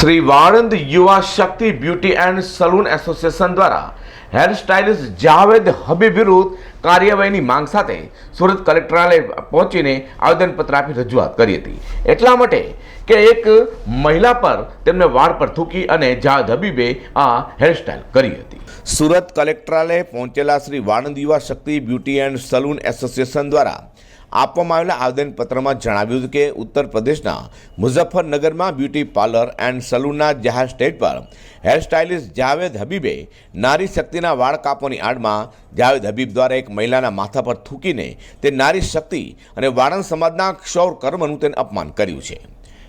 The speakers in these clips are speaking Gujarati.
Shri Valand Yuva Shakti beauty and salon association દ્વારા હેર સ્ટાઇલિસ્ટ જાવેદ હબીબ વિરુદ્ધ કાર્યવાહીની માંગ સાથે સુરત કલેક્ટરાલય પહોંચીને આવેદનપત્ર આપી રજૂઆત કરી હતી. એટલા માટે કે એક મહિલા પર તેમને વાળ પર થૂકી અને જાવેદ હબીબે આ હેરસ્ટાઇલ કરી હતી. સુરત કલેક્ટરાલય પહોંચેલા Shri Vanand Yuva Shakti beauty and salon association દ્વારા આપવામાં આવેલા આવેદનપત્રમાં જણાવ્યું હતું કે ઉત્તર પ્રદેશના મુઝફ્ફરનગરમાં બ્યુટી પાર્લર એન્ડ સલૂનના જાહેર સ્ટેજ પર હેર સ્ટાઇલિસ્ટ જાવેદ હબીબે નારી શક્તિના વાળ કાપવાની આડમાં જાવેદ હબીબ દ્વારા એક મહિલાના માથા પર થૂકીને તે નારી શક્તિ અને વાળંદ સમાજના ક્ષૌર કર્મનું તેને અપમાન કર્યું છે.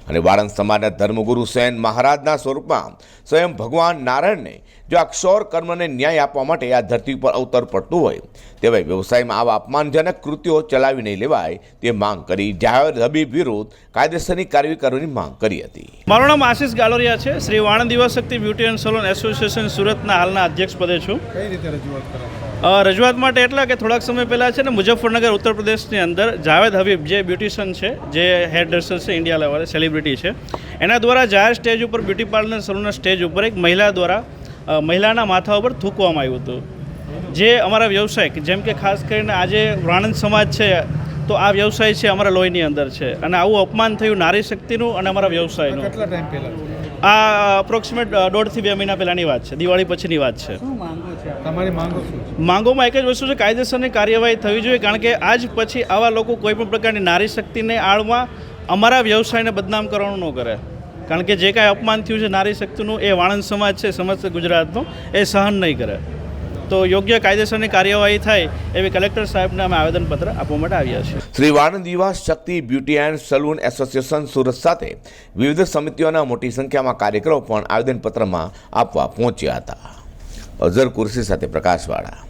અને વાળંદ સમાજના ધર્મગુરુ સેન મહારાજના સ્વરૂપમાં સ્વયં ભગવાન નારાયણને જો આ ક્ષૌર કર્મને ન્યાય આપવા માટે આ ધરતી પર અવતર પડતું હોય તેવા વ્યવસાયમાં આવા અપમાનજનક કૃત્યો ચલાવી નહીં લેવાય તે માંગ કરી જાહેર હબીબ વિરુદ્ધ કાયદેસરની કાર્યવાહી કરવાની માંગ કરી હતી. મારું નામ આશિષ ગાલોરિયા છે. Shri Vanand Yuva Shakti beauty and salon association સુરતના હાલના અધ્યક્ષ પદે છું. કઈ રીતે રજૂઆત કરો અ, રજૂઆત માટે એટલા કે થોડાક સમય પહેલાં છે ને મુઝફ્ફરનગર ઉત્તર પ્રદેશની અંદર જાવેદ હબીબ જે બ્યુટિશિયન છે, જે હેર ડ્રેસર છે ઇન્ડિયા લેવલે સેલિબ્રિટી છે, એના દ્વારા જાહેર સ્ટેજ ઉપર બ્યુટી પાર્લર સલૂનના સ્ટેજ ઉપર એક મહિલા દ્વારા મહિલાના માથા ઉપર થૂકવામાં આવ્યું હતું. જે અમારા વ્યવસાય જેમ કે ખાસ કરીને આજે વાણંદ સમાજ છે, તો આ વ્યવસાય છે અમારા લોહીની અંદર છે. અને આવું અપમાન થયું નારી શક્તિનું અને અમારા વ્યવસાયનું. કેટલા ટાઈમ પહેલા? આ અપ્રોક્સિમેટ દોઢથી બે મહિના પહેલાંની વાત છે. દિવાળી પછીની વાત છે. તમારી માંગો શું છે? માંગોમાં એક જ વસ્તુ છે કાયદેસરની કાર્યવાહી થવી જોઈએ કારણ કે આજ પછી આવા લોકો કોઈ પણ પ્રકારની નારી શક્તિને આળમાં અમારા વ્યવસાયને બદનામ કરવાનું ન કરે. કારણ કે જે કાંઈ અપમાન થયું છે નારી શક્તિનું એ વાણંદ સમાજ છે સમસ્ત ગુજરાતનો એ સહન નહીં કરે. તો યોગ્ય કાયદેસરની કાર્યવાહી થાય એવી કલેક્ટર સાહેબને અમે આવેદનપત્ર આપવા માટે આવ્યા છીએ. Shri Vanand Yuva Shakti beauty and salon association Surat સાથે વિવિધ સમિતિઓના મોટી સંખ્યામાં કાર્યકરો પણ આવેદનપત્રમાં આપવા પહોંચ્યા હતા. અઝર કુર્સી સાથે પ્રકાશવાળા